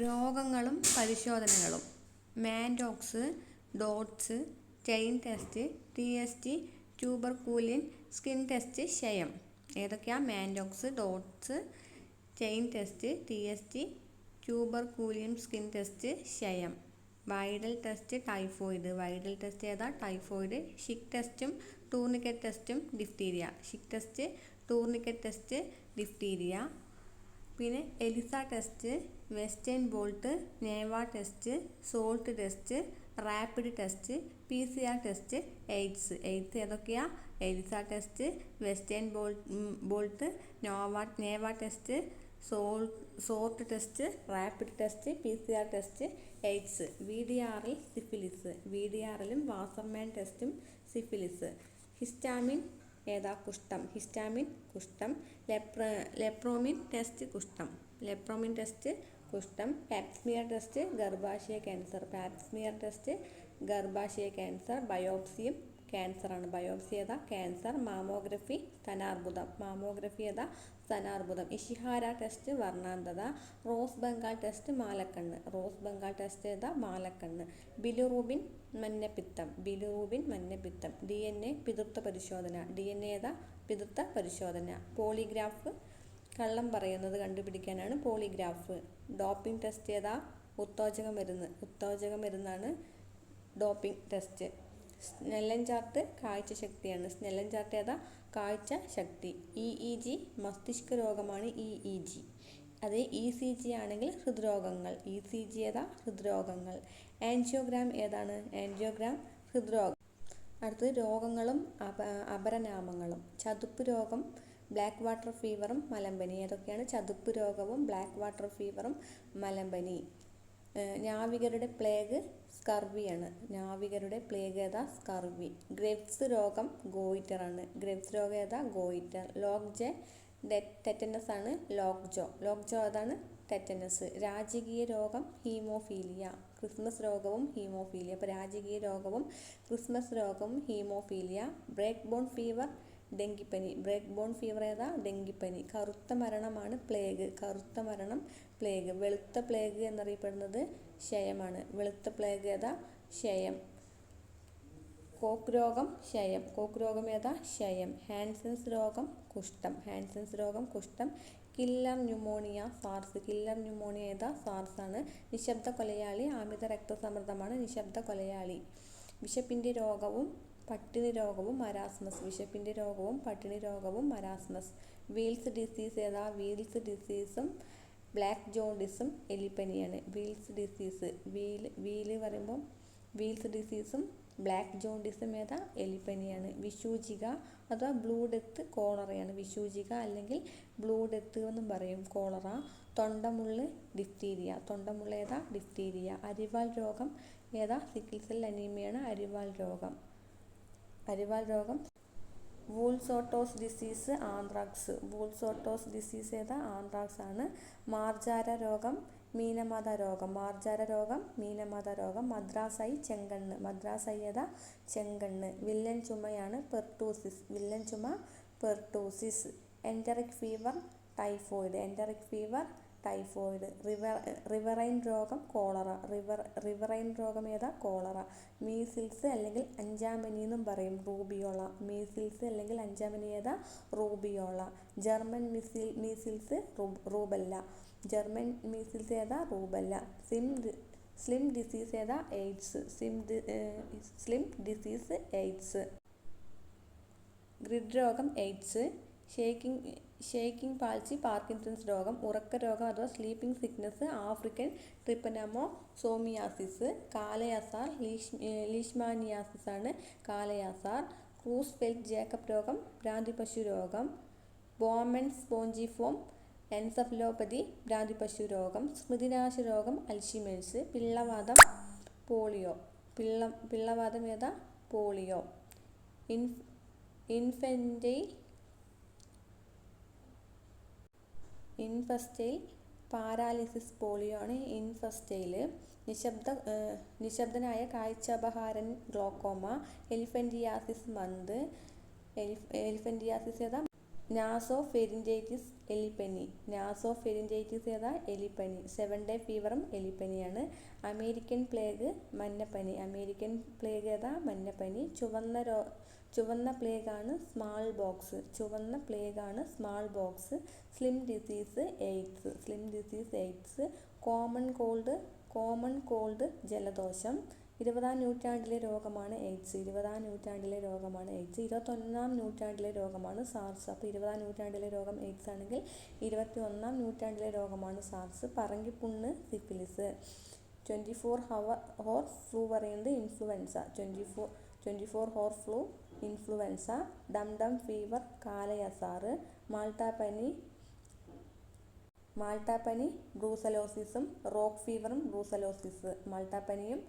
രോഗങ്ങളും പരിശോധനകളും. Mantoux dots chain test T S T tuberculin skin test ക്ഷയം. ഏതൊക്കെയാണ് Mantoux dots chain test T S T tuberculin skin test ക്ഷയം. Widal test typhoid. Widal test ഏതാ? Typhoid. Schick ടെസ്റ്റും tourniquet ടെസ്റ്റും diphtheria. Schick test tourniquet test diphtheria. പിന്നെ ELISA test western blot neva test salt test rapid test P C R test AIDS. AIDS ഏതൊക്കെയാണ് ELISA test western ball blot nova neva test soul sort test rapid test P C R test AIDS. V D ആറിൽ syphilis. V D ആറിലും Wassermann ടെസ്റ്റും syphilis. Histamine ഏതാ കുഷ്ഠം? Histamine കുഷ്ഠം lepra lepromin test കുഷ്ഠം. Lepromin test കുഷ്ഠം pap smear test ഗർഭാശയ cancer. Pap smear test ഗർഭാശയ ക്യാൻസർ ബയോപ്സിയും ക്യാൻസറാണ്. ബയോപ്സി ഏതാ? ക്യാൻസർ മാമോഗ്രഫി സ്തനാർബുദം. മാമോഗ്രഫി ഏതാ? സ്തനാർബുദം. ഇഷിഹാര ടെസ്റ്റ് വർണാന്തത. റോസ് ബംഗാൾ ടെസ്റ്റ് മാലക്കണ്ണ്. റോസ് ബംഗാൾ ടെസ്റ്റ് ഏതാ? മാലക്കണ്ണ്. ബിലുറൂബിൻ മഞ്ഞപ്പിത്തം. ബിലുറൂബിൻ മഞ്ഞപ്പിത്തം. ഡി എൻ എ പിതൃത്വ പരിശോധന. ഡി എൻ എ ഏതാ? പിതൃത്വ പരിശോധന. പോളിഗ്രാഫ്. കള്ളം പറയുന്നത് കണ്ടുപിടിക്കാനാണ് പോളിഗ്രാഫ്. ഡോപ്പിംഗ് ടെസ്റ്റ് ഏതാ? ഉത്തേജക മരുന്ന്. ഉത്തേജക മരുന്നാണ് ഡോപ്പിംഗ് ടെസ്റ്റ്. സ്നെല്ലൻ ചാർട്ട് കാഴ്ച ശക്തിയാണ്. സ്നെല്ലൻ ചാർട്ട് ഏതാ? കാഴ്ച ശക്തി. ഇ ഇ ജി മസ്തിഷ്ക രോഗമാണ് ഇ ഇ ജി അതേ ഇ സി ജി ആണെങ്കിൽ ഹൃദ്രോഗങ്ങൾ. ഇ സി ജി ഏതാ? ഹൃദ്രോഗങ്ങൾ. ആൻജിയോഗ്രാം ഏതാണ്? ആൻജിയോഗ്രാം ഹൃദ്രോഗം. അടുത്തത് രോഗങ്ങളും അപ അപരനാമങ്ങളും. ചതുപ്പ് രോഗം ബ്ലാക്ക് വാട്ടർ ഫീവറും മലമ്പനി. ഏതൊക്കെയാണ്? ചതുപ്പ് രോഗവും ബ്ലാക്ക് വാട്ടർ ഫീവറും മലമ്പനി. നാവികരുടെ പ്ലേഗ് സ്കർവിയാണ്. നാവികരുടെ പ്ലേഗ് ഏതാ? സ്കർവി. ഗ്രെവ്സ് രോഗം ഗോയിറ്റർ ആണ് ഗ്രെവ്സ് രോഗം ഏതാ? ഗോയിറ്റർ. ലോക്ക് ജെ ടെറ്റനസ് ആണ് ലോക്ക് ജോ. ലോക്ക് ജോ ഏതാണ്? ടെറ്റനസ്. രാജകീയ രോഗം ഹീമോഫീലിയ. ക്രിസ്മസ് രോഗവും ഹീമോഫീലിയ. അപ്പോൾ രാജകീയ രോഗവും ക്രിസ്മസ് രോഗവും ഹീമോഫീലിയ. ബ്രേക്ക് ബോൺ ഫീവർ ഡെങ്കിപ്പനി ബ്രേക്ക് ബോൺ ഫീവർ ഏതാ? ഡെങ്കിപ്പനി. കറുത്ത മരണമാണ് പ്ലേഗ്. കറുത്ത മരണം പ്ലേഗ്. വെളുത്ത പ്ലേഗ് എന്നറിയപ്പെടുന്നത് ക്ഷയമാണ് വെളുത്ത പ്ലേഗ് ഏതാ? ക്ഷയം കോക്ക് രോഗം ക്ഷയം കോക്ക് രോഗം ഏതാ? ക്ഷയം ഹാൻസൻസ് രോഗം കുഷ്ഠം. ഹാൻസൻസ് രോഗം കുഷ്ഠം. Killer pneumonia SARS. Killer pneumonia ഏതാ? സാർസ് ആണ് നിശബ്ദ കൊലയാളി ആമിത രക്തസമ്മർദ്ദമാണ് നിശബ്ദ കൊലയാളി. വിശപ്പിന്റെ രോഗവും പട്ടിണി രോഗവും മരാസ്മസ്. വിശപ്പിന്റെ രോഗവും പട്ടിണി രോഗവും മരാസ്മസ്. വീൽസ് ഡിസീസ് ഏതാ? വീൽസ് ഡിസീസും ബ്ലാക്ക് ജോണ്ടിസും എലിപ്പനിയാണ്. Weil's disease. വീൽ വീൽ പറയുമ്പോൾ വീൽസ് ഡിസീസും ബ്ലാക്ക് ജോണ്ടിസും ഏതാ? എലിപ്പനിയാണ്. വിഷൂചിക അഥവാ ബ്ലൂ ഡെത്ത് കോളറയാണ്. വിഷൂചിക അല്ലെങ്കിൽ ബ്ലൂ ഡെത്ത് എന്നും പറയും. Cholera തൊണ്ടമുള്ള് diphtheria. തൊണ്ടമുള്ള ഏതാ? ഡിഫ്തീരിയ. അരിവാൾ രോഗം ഏതാ? സിക്കിൾ സെൽ അനീമിയാണ് അരിവാൾ രോഗം. അരിവാൾ രോഗം. Woolsorters disease anthrax. Woolsorters disease ഏതാ? ആന്ത്രാക്സ് ആണ്. മാർജാര രോഗം മീനമാത രോഗം. മാർജാര രോഗം മീനമാത രോഗം മദ്രാസൈ ചെങ്കണ്ണ്. മദ്രാസൈ ഏതാ? ചെങ്കണ്ണ്. വില്ലൻ ചുമയാണ് പെർട്ടൂസിസ്. വില്ലൻ ചുമ pertussis. Enteric fever typhoid. Enteric fever typhoid river riverine രോഗം കോളറ റിവർ റിവറൈൻ രോഗം ഏതാ? കോളറ മീസിൽസ് അല്ലെങ്കിൽ അഞ്ചാമനി എന്നും പറയും. റൂബിയോള മീസിൽസ് അല്ലെങ്കിൽ അഞ്ചാമനി ഏതാ? Rubeola German measle measles rubella German measles ഏതാ? റൂബല്ല സിം സ്ലിം ഡിസീസ് ഏതാ? എയ്ഡ്സ് സിം സ്ലിം ഡിസീസ് എയ്ഡ്സ് ഗ്രിഡ് രോഗം AIDS shaking shaking palsy Parkinson's രോഗം ഉറക്ക രോഗം അഥവാ sleeping sickness African trypanosomiasis kala-azar leish leishmaniasis ആണ് കാലയാസാർ ക്രൂസ് ഫെൽറ്റ് ജേക്കബ് രോഗം ഭ്രാന്തിപശു രോഗം ബോമൻ സ്പോഞ്ചിഫോം എൻസഫലോപ്പതി ഭ്രാന്തിപശു രോഗം സ്മൃതിനാശ രോഗം അൽഷിമേഴ്സ് പിള്ളവാദം പോളിയോ. പിള്ള പിള്ളവാദം ഏതാ? പോളിയോ. ഇൻഫ് ഇൻഫെന്റൈൽ ഇൻഫസ്റ്റൈൽ പാരാലിസിസ് പോളിയോ ആണ് ഇൻഫസ്റ്റൈൽ. നിശബ്ദ നിശബ്ദനായ കാഴ്ചാപഹാരൻ ഗ്ലോക്കോമ എലിഫന്റിയാസിസ് മന്ത് എലിഫ് എലിഫന്റിയാസിസ് ഏതാ? നാസോ ഫെരിന്റൈറ്റിസ് എലിപ്പനി. നാസോ ഫെരിന്റൈറ്റിസ് ഏതാ? എലിപ്പനി. സെവൻ ഡേ ഫീവറും എലിപ്പനിയാണ്. അമേരിക്കൻ പ്ലേഗ് മഞ്ഞപ്പനി. അമേരിക്കൻ പ്ലേഗ് ഏതാ? മഞ്ഞപ്പനി. ചുവന്ന രോ ചുവന്ന പ്ലേഗ് ആണ് സ്മാൾ ബോക്സ്. ചുവന്ന പ്ലേഗ് ആണ് smallpox. Slim disease AIDS. Slim disease AIDS. Common cold common cold ജലദോഷം. ഇരുപതാം നൂറ്റാണ്ടിലെ രോഗമാണ് എയ്ഡ്സ്. ഇരുപതാം നൂറ്റാണ്ടിലെ രോഗമാണ് എയ്ഡ്സ്. ഇരുപത്തൊന്നാം നൂറ്റാണ്ടിലെ രോഗമാണ് സാർസ്. അപ്പോൾ ഇരുപതാം നൂറ്റാണ്ടിലെ രോഗം എയ്ഡ്സ് ആണെങ്കിൽ ഇരുപത്തി ഒന്നാം നൂറ്റാണ്ടിലെ രോഗമാണ് SARS. പറങ്കിപ്പുണ്ണ് syphilis. Twenty four hour hour flu പറയുന്നത് influenza. Twenty four twenty four hour flu influenza dum fever കാലയസാറ് മാൾട്ടാപ്പനി മാൾട്ടാപ്പനി ബ്രൂസലോസിസും റോക്ക് ഫീവറും ബ്രൂസലോസിസ് മാൾട്ടാപ്പനിയും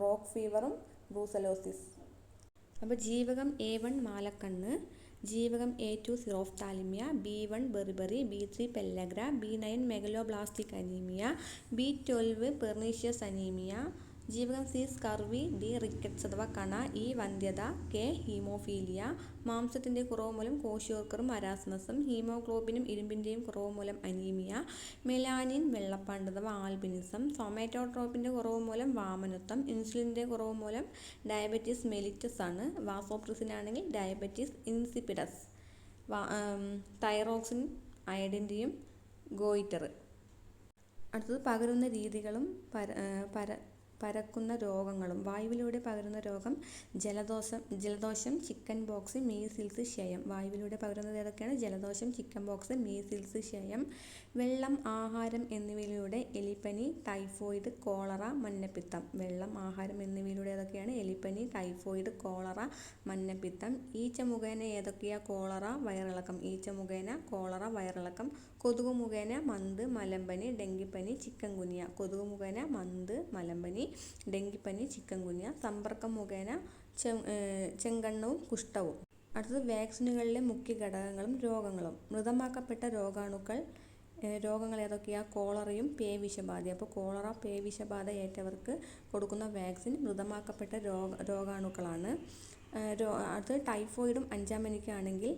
റോക്ക് ഫീവറും ബ്രൂസലോസിസ്. അപ്പോൾ ജീവകം എ വൺ മാലക്കണ്ണ് ജീവകം A two xerophthalmia B one beriberi B three pellagra B nine megaloblastic anaemia B twelve pernicious anaemia ജീവകം സി സ്കർവി ഡി റിക്കറ്റ്സ് അഥവാ കണ ഇ വന്ധ്യത കെ ഹീമോഫീലിയ മാംസത്തിന്റെ കുറവ് മൂലം കോശിയോർക്കറും അരാസ്മസും ഹീമോഗ്ലോബിനും ഇരുമ്പിന്റെയും കുറവ് മൂലം അനീമിയ മെലാനിൻ വെള്ളപ്പാണ്ട് അഥവാ ആൽബിനിസം സൊമാറ്റോട്രോപ്പിന്റെ കുറവ് മൂലം വാമനത്വം ഇൻസുലിന്റെ കുറവ് മൂലം ഡയബറ്റീസ് മെലിറ്റസ് ആണ് വാസോപ്രിസിൻ ആണെങ്കിൽ ഡയബറ്റീസ് ഇൻസിപ്പിഡസ് തൈറോക്സിൻ അയഡിന്റെയും ഗോയിറ്റർ. അടുത്തത് പകരുന്ന രീതികളും പര പര പരക്കുന്ന രോഗങ്ങളും വായുവിലൂടെ പകരുന്ന രോഗം ജലദോഷം ജലദോഷം ചിക്കൻ ബോക്സ് മീസിൽസ് ക്ഷയം. വായുവിലൂടെ പകരുന്നത് ഏതൊക്കെയാണ്? ജലദോഷം ചിക്കൻ ബോക്സ് മീസിൽസ് ക്ഷയം. വെള്ളം ആഹാരം എന്നിവയിലൂടെ എലിപ്പനി ടൈഫോയിഡ് കോളറ മഞ്ഞപ്പിത്തം. വെള്ളം ആഹാരം എന്നിവയിലൂടെ ഏതൊക്കെയാണ്? എലിപ്പനി ടൈഫോയിഡ് കോളറ മഞ്ഞപ്പിത്തം ഈച്ച മുഖേന ഏതൊക്കെയാ കോളറ വയറിളക്കം? ഈച്ച മുഖേന കോളറ വയറിളക്കം. കൊതുക് മുഖേന മന്ത് മലമ്പനി ഡെങ്കിപ്പനി ചിക്കൻ കുനിയ കൊതുക് മുഖേന മന്ത് മലമ്പനി ഡെങ്കിപ്പനി ചിക്കൻ കുനിയ സമ്പർക്കം മുഖേന ചെങ്കണ്ണവും കുഷ്ഠവും. അടുത്തത് വാക്സിനുകളിലെ മുഖ്യ ഘടകങ്ങളും രോഗങ്ങളും. മൃതമാക്കപ്പെട്ട രോഗാണുക്കൾ രോഗങ്ങൾ ഏതൊക്കെയാണ് കോളറയും പേ വിഷബാധയും. അപ്പോൾ കോളറ പേ വിഷബാധ ഏറ്റവർക്ക് കൊടുക്കുന്ന വാക്സിൻ മൃതമാക്കപ്പെട്ട രോഗ രോഗാണുക്കളാണ്. അത് ടൈഫോയിഡും അഞ്ചാമനിക്കാണെങ്കിൽ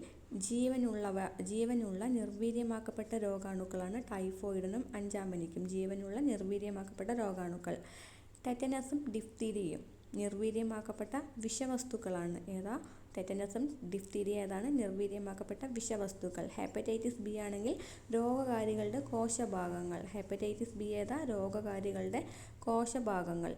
ജീവനുള്ളവ ജീവനുള്ള നിർവീര്യമാക്കപ്പെട്ട രോഗാണുക്കളാണ് ടൈഫോയിഡിനും അഞ്ചാമനിക്കും ജീവനുള്ള നിർവീര്യമാക്കപ്പെട്ട രോഗാണുക്കൾ. ടെറ്റനസും ഡിഫ്തീരിയയും. നിർവീര്യമാക്കപ്പെട്ട വിഷവസ്തുക്കളാണ്. ഏതാ? ടെറ്റനസും ഡിഫ്തീരിയ ഏതാണ്? നിർവീര്യമാക്കപ്പെട്ട വിഷവസ്തുക്കൾ. ഹെപ്പറ്റൈറ്റിസ് ബി ആണെങ്കിൽ രോഗകാരികളുടെ കോശഭാഗങ്ങൾ. ഹെപ്പറ്റൈറ്റിസ് ബി ഏതാ? രോഗകാരികളുടെ കോശഭാഗങ്ങൾ.